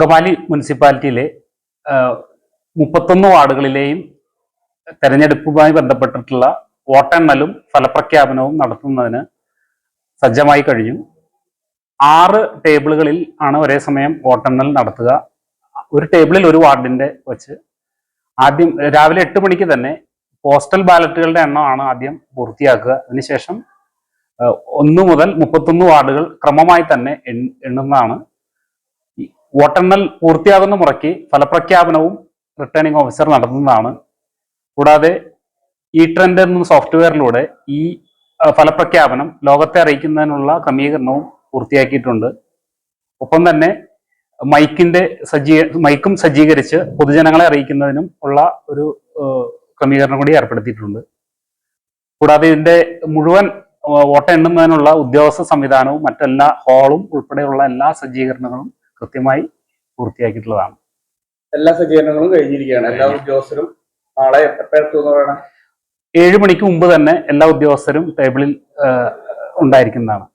അങ്കമാലി മുനിസിപ്പാലിറ്റിയിലെ മുപ്പത്തൊന്ന് വാർഡുകളിലെയും തെരഞ്ഞെടുപ്പുമായി ബന്ധപ്പെട്ടിട്ടുള്ള വോട്ടെണ്ണലും ഫലപ്രഖ്യാപനവും നടത്തുന്നതിന് സജ്ജമായി കഴിഞ്ഞു. ആറ് ടേബിളുകളിൽ ആണ് ഒരേ സമയം വോട്ടെണ്ണൽ നടത്തുക. ഒരു ടേബിളിൽ ഒരു വാർഡിന്റെ വെച്ച് ആദ്യം രാവിലെ എട്ട് മണിക്ക് തന്നെ പോസ്റ്റൽ ബാലറ്റുകളുടെ എണ്ണമാണ് ആദ്യം പൂർത്തിയാക്കുക. അതിനുശേഷം ഒന്ന് മുതൽ മുപ്പത്തൊന്ന് വാർഡുകൾ ക്രമമായി തന്നെ എണ്ണുന്നതാണ്. വോട്ടെണ്ണൽ പൂർത്തിയാകുന്ന മുറയ്ക്ക് ഫലപ്രഖ്യാപനവും റിട്ടേണിംഗ് ഓഫീസർ നടത്തുന്നതാണ്. കൂടാതെ ഇ ട്രെൻഡ് എന്ന സോഫ്റ്റ്വെയറിലൂടെ ഈ ഫലപ്രഖ്യാപനം ലോകത്തെ അറിയിക്കുന്നതിനുള്ള ക്രമീകരണവും പൂർത്തിയാക്കിയിട്ടുണ്ട്. ഒപ്പം തന്നെ മൈക്കിന്റെ സജ്ജീ മൈക്കും സജ്ജീകരിച്ച് പൊതുജനങ്ങളെ അറിയിക്കുന്നതിനും ഉള്ള ഒരു ക്രമീകരണം കൂടി ഏർപ്പെടുത്തിയിട്ടുണ്ട്. കൂടാതെ ഇതിന്റെ മുഴുവൻ വോട്ടെണ്ണുന്നതിനുള്ള ഉദ്യോഗസ്ഥ സംവിധാനവും മറ്റെല്ലാ ഹാളും ഉൾപ്പെടെയുള്ള എല്ലാ സജ്ജീകരണങ്ങളും കൃത്യമായി പൂർത്തിയാക്കിയിട്ടുള്ളതാണ്. എല്ലാ സജ്ജീകരണങ്ങളും കഴിഞ്ഞിരിക്കുകയാണ്. എല്ലാ ഉദ്യോഗസ്ഥരും നാളെ ഏഴ് മണിക്ക് മുമ്പ് തന്നെ എല്ലാ ഉദ്യോഗസ്ഥരും ടേബിളിൽ ഉണ്ടായിരിക്കുന്നതാണ്.